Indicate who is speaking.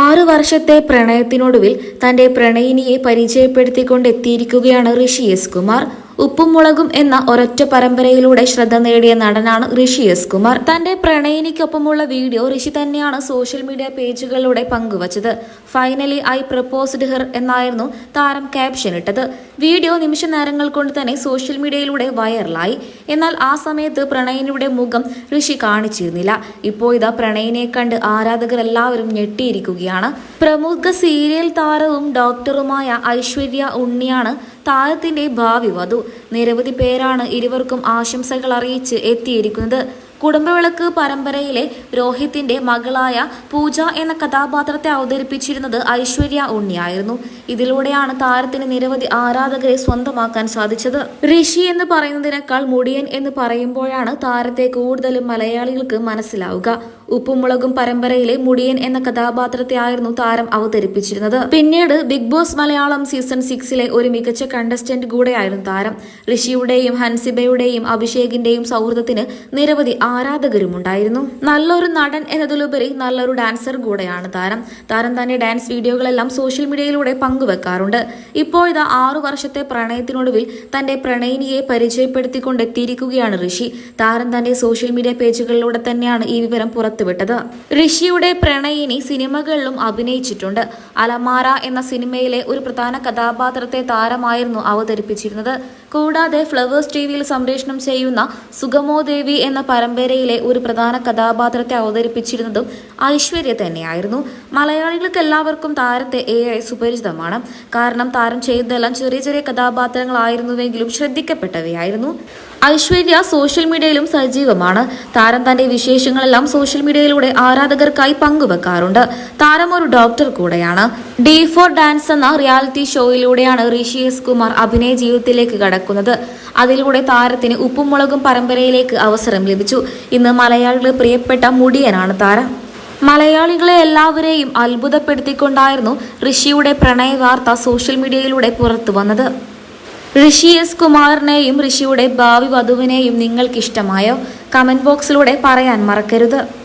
Speaker 1: ആറു വർഷത്തെ പ്രണയത്തിനൊടുവിൽ തന്റെ പ്രണയിനിയെ പരിചയപ്പെടുത്തിക്കൊണ്ടെത്തിയിരിക്കുകയാണ് ഋഷി എസ് കുമാർ. ഉപ്പും മുളകും എന്ന ഒരൊറ്റ പരമ്പരയിലൂടെ ശ്രദ്ധ നേടിയ നടനാണ് ഋഷി എസ് കുമാർ. തന്റെ പ്രണയിനിക്കൊപ്പമുള്ള വീഡിയോ ഋഷി തന്നെയാണ് സോഷ്യൽ മീഡിയ പേജുകളിലൂടെ പങ്കുവച്ചത്. ഫൈനലി ഐ പ്രപ്പോസ്ഡ് ഹെർ എന്നായിരുന്നു താരം ക്യാപ്ഷൻ ഇട്ടത് വീഡിയോ നിമിഷ നേരങ്ങൾ കൊണ്ട് തന്നെ സോഷ്യൽ മീഡിയയിലൂടെ വൈറലായി. എന്നാൽ ആ സമയത്ത് പ്രണയിനിയുടെ മുഖം ഋഷി കാണിച്ചിരുന്നില്ല. ഇപ്പോൾ ഇതാ പ്രണയിനെ കണ്ട് ആരാധകർ എല്ലാവരും ഞെട്ടിയിരിക്കുകയാണ്. പ്രമുഖ സീരിയൽ താരവും ഡോക്ടറുമായ ഐശ്വര്യ ഉണ്ണിയാണ് താരത്തിന്റെ ഭാവി വധു. നിരവധി പേരാണ് ഇരുവർക്കും ആശംസകൾ അറിയിച്ച് എത്തിയിരിക്കുന്നത്. കുടുംബവിളക്ക് പരമ്പരയിലെ രോഹിത്തിന്റെ മകളായ പൂജ എന്ന കഥാപാത്രത്തെ അവതരിപ്പിച്ചിരുന്നത് ഐശ്വര്യ ഉണ്ണിയായിരുന്നു. ഇതിലൂടെയാണ് താരത്തിന് നിരവധി ആരാധകരെ സ്വന്തമാക്കാൻ സാധിച്ചത്. ഋഷി എന്ന് പറയുന്നതിനേക്കാൾ മുടിയൻ എന്ന് പറയുമ്പോഴാണ് താരത്തെ കൂടുതലും മലയാളികൾക്ക് മനസ്സിലാവുക. ഉപ്പും മുളകും പരമ്പരയിലെ മുടിയൻ എന്ന കഥാപാത്രത്തെ ആയിരുന്നു താരം അവതരിപ്പിച്ചിരുന്നത്. പിന്നീട് ബിഗ് ബോസ് മലയാളം സീസൺ സിക്സിലെ ഒരു മികച്ച കണ്ടസ്റ്റന്റ് കൂടെയായിരുന്നു താരം. ഋഷിയുടെയും ഹൻസിബയുടെയും അഭിഷേകിന്റെയും സൗഹൃദത്തിന് നിരവധി ആരാധകരുമുണ്ടായിരുന്നു. നല്ലൊരു നടൻ എന്നതിലുപരി നല്ലൊരു ഡാൻസർ കൂടെയാണ് താരം. താരം തന്നെ ഡാൻസ് വീഡിയോകളെല്ലാം സോഷ്യൽ മീഡിയയിലൂടെ പങ്കുവെക്കാറുണ്ട്. ഇപ്പോൾ ഇത് ആറു വർഷത്തെ പ്രണയത്തിനൊടുവിൽ തന്റെ പ്രണയിനിയെ പരിചയപ്പെടുത്തിക്കൊണ്ടെത്തിയിരിക്കുകയാണ് ഋഷി. താരം തന്റെ സോഷ്യൽ മീഡിയ പേജുകളിലൂടെ തന്നെയാണ് ഈ വിവരം പുറത്തുവിട്ടത്. ഋഷിയുടെ പ്രണയിനി സിനിമകളിലും അഭിനയിച്ചിട്ടുണ്ട്. അലമാര എന്ന സിനിമയിലെ ഒരു പ്രധാന കഥാപാത്രത്തെ താരമായിരുന്നു അവതരിപ്പിച്ചിരുന്നത്. കൂടാതെ ഫ്ലവേഴ്സ് ടി വിയിൽ സംപ്രേഷണം ചെയ്യുന്ന സുഗമോ ദേവി എന്ന പരമ്പരയിലെ ഒരു പ്രധാന കഥാപാത്രത്തെ അവതരിപ്പിച്ചിരുന്നതും ഐശ്വര്യ തന്നെയായിരുന്നു. മലയാളികൾക്ക് എല്ലാവർക്കും താരത്തെ ഏറെ സുപരിചിതമാണ്. കാരണം താരം ചെയ്തതെല്ലാം ചെറിയ ചെറിയ കഥാപാത്രങ്ങളായിരുന്നുവെങ്കിലും ശ്രദ്ധിക്കപ്പെട്ടവയായിരുന്നു. ഐശ്വര്യ സോഷ്യൽ മീഡിയയിലും സജീവമാണ്. താരം തന്റെ വിശേഷങ്ങളെല്ലാം സോഷ്യൽ മീഡിയയിലൂടെ ആരാധകർക്കായി പങ്കുവെക്കാറുണ്ട്. താരം ഒരു ഡോക്ടർ കൂടെയാണ്. ഡി ഫോർ ഡാൻസ് എന്ന റിയാലിറ്റി ഷോയിലൂടെയാണ് ഋഷി എസ് കുമാർ അഭിനയ ജീവിതത്തിലേക്ക് കടക്കുന്നത്. അതിലൂടെ താരത്തിന് ഉപ്പുമുളകും പരമ്പരയിലേക്ക് അവസരം ലഭിച്ചു. ഇന്ന് മലയാളികളുടെ പ്രിയപ്പെട്ട മുടിയനാണ് താരം. മലയാളികളെ എല്ലാവരെയും അത്ഭുതപ്പെടുത്തിക്കൊണ്ടായിരുന്നു ഋഷിയുടെ പ്രണയ വാർത്ത സോഷ്യൽ മീഡിയയിലൂടെ പുറത്തു വന്നത്. ഋഷി എസ് കുമാറിനെയും ഋഷിയുടെ ഭാവി വധുവിനെയും നിങ്ങൾക്കിഷ്ടമായോ? കമന്റ് ബോക്സിലൂടെ പറയാൻ മറക്കരുത്.